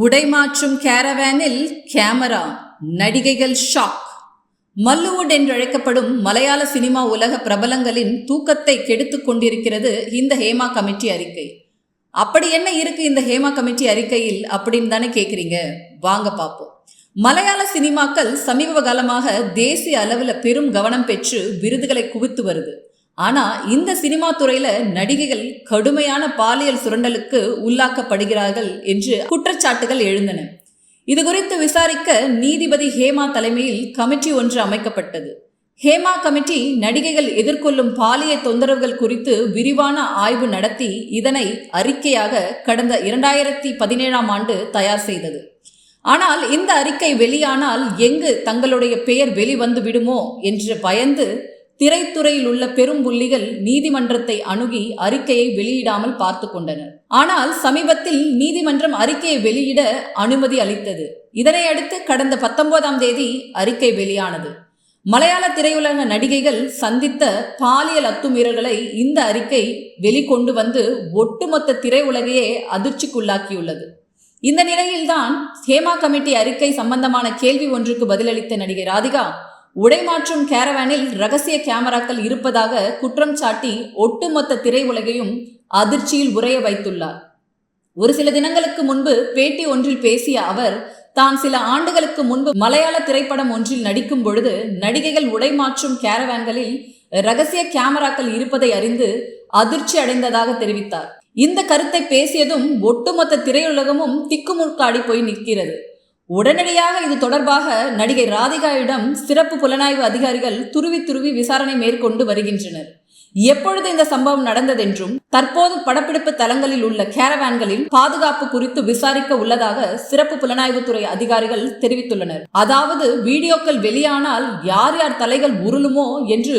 உடைமாற்றும் கேரவேனில் camera நடிகைகள் shock. மல்லுவுட் என்றழைக்கப்படும் மலையாள சினிமா உலக பிரபலங்களின் தூக்கத்தை கெடுத்துக் கொண்டிருக்கிறது இந்த ஹேமா கமிட்டி அறிக்கை. அப்படி என்ன இருக்கு இந்த ஹேமா கமிட்டி அறிக்கையில் அப்படின்னு தானே கேட்குறீங்க வாங்க பார்ப்போம் மலையாள சினிமாக்கள் சமீப காலமாக தேசிய அளவில் பெரும் கவனம் பெற்று விருதுகளை குவித்து வருது. ஆனால் இந்த சினிமா துறையில் நடிகைகள் கடுமையான பாலியல் சுரண்டலுக்கு உள்ளாக்கப்படுகிறார்கள் என்று குற்றச்சாட்டுகள் எழுந்தன. இது குறித்து விசாரிக்க நீதிபதி ஹேமா தலைமையில் கமிட்டி ஒன்று அமைக்கப்பட்டது. ஹேமா கமிட்டி நடிகைகள் எதிர்கொள்ளும் பாலியல் தொந்தரவுகள் குறித்து விரிவான ஆய்வு நடத்தி இதனை அறிக்கையாக கடந்த இரண்டாயிரத்தி பதினேழாம் ஆண்டு தயார் செய்தது. ஆனால் இந்த அறிக்கை வெளியானால் எங்கு தங்களுடைய பெயர் வெளிவந்து விடுமோ என்று பயந்து திரைத்துறையில் உள்ள பெரும் புள்ளிகள் நீதிமன்றத்தை அணுகி அறிக்கையை வெளியிடாமல் பார்த்து கொண்டனர். ஆனால் சமீபத்தில் நீதிமன்றம் அறிக்கையை வெளியிட அனுமதி அளித்தது. இதனை அடுத்து கடந்த பத்தொன்பதாம் தேதி அறிக்கை வெளியானது. மலையாள திரையுலக நடிகைகள் சந்தித்த பாலியல் அத்துமீறல்களை இந்த அறிக்கை வெளிக்கொண்டு வந்து ஒட்டுமொத்த திரையுலகையே அதிர்ச்சிக்குள்ளாக்கியுள்ளது. இந்த நிலையில்தான் ஹேமா கமிட்டி அறிக்கை சம்பந்தமான கேள்வி ஒன்றுக்கு பதிலளித்த நடிகை ராதிகா உடைமாற்றும் கேரவானில் ரகசிய கேமராக்கள் இருப்பதாக குற்றம் சாட்டி ஒட்டுமொத்த திரையுலகையும் அதிர்ச்சியில் உரைய வைத்துள்ளார். ஒரு சில தினங்களுக்கு முன்பு பேட்டி ஒன்றில் பேசிய அவர் தான் சில ஆண்டுகளுக்கு முன்பு மலையாள திரைப்படம் ஒன்றில் நடிக்கும் பொழுது நடிகைகள் உடைமாற்றும் கேரவான்களில் ரகசிய கேமராக்கள் இருப்பதை அறிந்து அதிர்ச்சி அடைந்ததாக தெரிவித்தார். இந்த கருத்தை பேசியதும் ஒட்டுமொத்த திரையுலகமும் திக்குமுக்காடி போய் நிற்கிறது. உடனடியாக இது தொடர்பாக நடிகை ராதிகாவிடம் சிறப்பு புலனாய்வு அதிகாரிகள் துருவி துருவி விசாரணை மேற்கொண்டு வருகின்றனர். எப்பொழுது இந்த சம்பவம் நடந்ததென்றும் தற்போது படப்பிடிப்பு தலங்களில் உள்ள கேரவான்களில் பாதுகாப்பு குறித்து விசாரிக்க உள்ளதாக சிறப்பு புலனாய்வுத்துறை அதிகாரிகள் தெரிவித்துள்ளனர். அதாவது வீடியோக்கள் வெளியானால் யார் யார் தலைகள் உருளுமோ என்று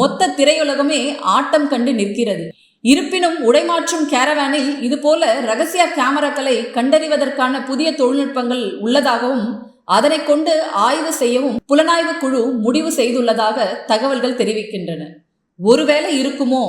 மொத்த திரையுலகமே ஆட்டம் கண்டு நிற்கிறது. இருப்பினும் உடைமாற்றும் கேரவானில் இதுபோல ரகசிய கேமராக்களை கண்டறிவதற்கான புதிய தொழில்நுட்பங்கள் உள்ளதாகவும் அதனை கொண்டு ஆய்வு செய்யவும் புலனாய்வு குழு முடிவு செய்துள்ளதாக தகவல்கள் தெரிவிக்கின்றன. ஒருவேளை இருக்குமோ?